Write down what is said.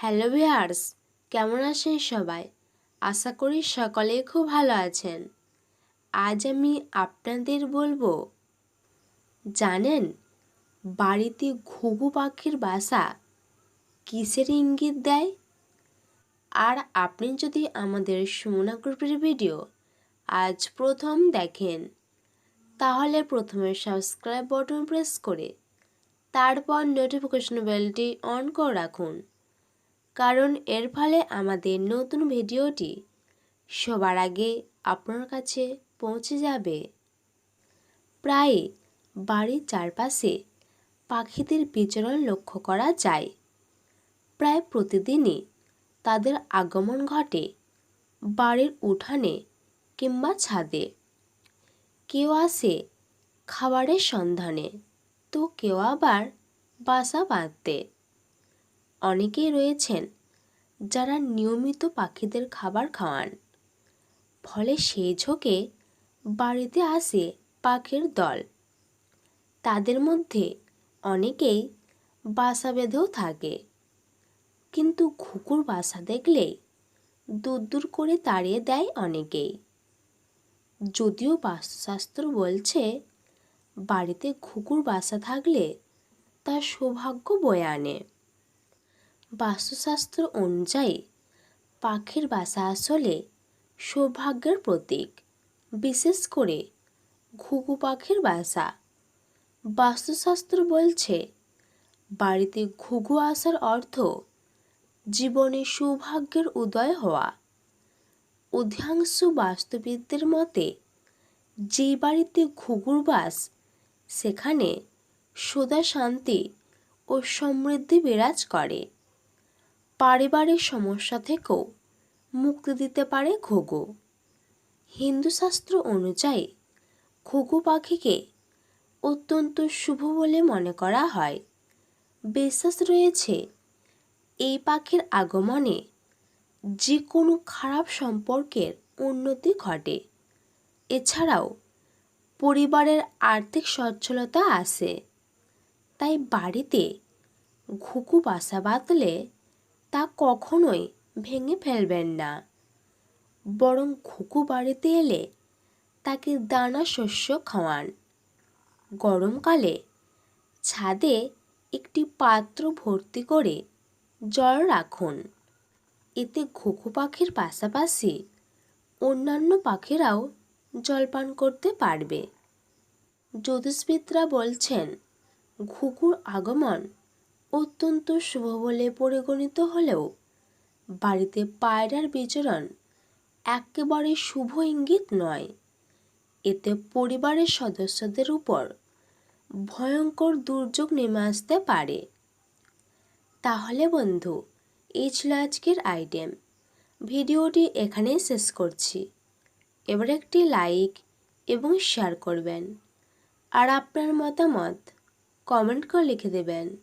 Hello viewers কেমন আছেন সবাই? আশা করি সকলে খুব ভালো আছেন। আজ আমি আপনাদের বলব, জানেন বাড়িতে ঘুঘু পাখির বাসা কিসের ইঙ্গিত দেয়? আর আপনি যদি আমাদের সুমনা গ্রুপের ভিডিও আজ প্রথম দেখেন, তাহলে প্রথমে সাবস্ক্রাইব বটন প্রেস করে তারপর নোটিফিকেশন বেলটি অন করে রাখুন। কারণ এর ফলে আমাদের নতুন ভিডিওটি সবার আগে আপনার কাছে পৌঁছে যাবে। প্রায় বাড়ির চারপাশে পাখিদের বিচরণ লক্ষ্য করা যায়। প্রায় প্রতিদিনই তাদের আগমন ঘটে বাড়ির উঠানে কিংবা ছাদে। কেউ আসে খাবারের সন্ধানে, তো কেউ আবার বাসা বাঁধতে। অনেকেই রয়েছেন যারা নিয়মিত পাখিদের খাবার খাওয়ান। ফলে সেই ঝোঁকে বাড়িতে আসে পাখির দল। তাদের মধ্যে অনেকেই বাসা বেঁধেও থাকে। কিন্তু ঘুকুর বাসা দেখলেই দূর দূর করে তাড়িয়ে দেয় অনেকেই। যদিও বাস্তুশাস্ত্র বলছে, বাড়িতে ঘুকুর বাসা থাকলে তার সৌভাগ্য বয়ে আনে। বাস্তুশাস্ত্র অনুযায়ী পাখির বাসা আসলে সৌভাগ্যের প্রতীক। বিশেষ করে ঘুঘু পাখির বাসা। বাস্তুশাস্ত্র বলছে, বাড়িতে ঘুঘু আসার অর্থ জীবনে সৌভাগ্যের উদয় হওয়া। অধিকাংশ বাস্তুবিদদের মতে যেই বাড়িতে ঘুঘুর বাস, সেখানে সদা শান্তি ও সমৃদ্ধি বিরাজ করে। পারিবারিক সমস্যা থেকেও মুক্তি দিতে পারে ঘুঘু। হিন্দু শাস্ত্র অনুযায়ী ঘুঘু পাখিকে অত্যন্ত শুভ বলে মনে করা হয়। বিশ্বাস রয়েছে, এই পাখির আগমনে যে কোনো খারাপ সম্পর্কের উন্নতি ঘটে। এছাড়াও পরিবারের আর্থিক সচ্ছলতা আসে তাই বাড়িতে ঘুঘু বাসা বাঁধলে তা কখনোই ভেঙে ফেলবেন না। বরং ঘুঘু বাড়িতে এলে তাকে দানা শস্য খাওয়ান। গরমকালে ছাদে একটি পাত্র ভর্তি করে জল রাখুন। এতে ঘুঘু পাখির পাশাপাশি অন্যান্য পাখিরাও জলপান করতে পারবে। জ্যোতিষবিদরা বলছেন, ঘুঘুর আগমন অত্যন্ত শুভ বলে পরিগণিত হলেও বাড়িতে পায়রার বিচরণ একেবারে শুভ ইঙ্গিত নয়। এতে পরিবারের সদস্যদের উপর ভয়ঙ্কর দুর্যোগ নেমে আসতে পারে। তাহলে বন্ধু, এই ছিল আজকের আইটেম। ভিডিওটি এখানেই শেষ করছি। এবার একটি লাইক এবং শেয়ার করবেন। আর আপনার মতামত কমেন্ট করে লিখে দেবেন।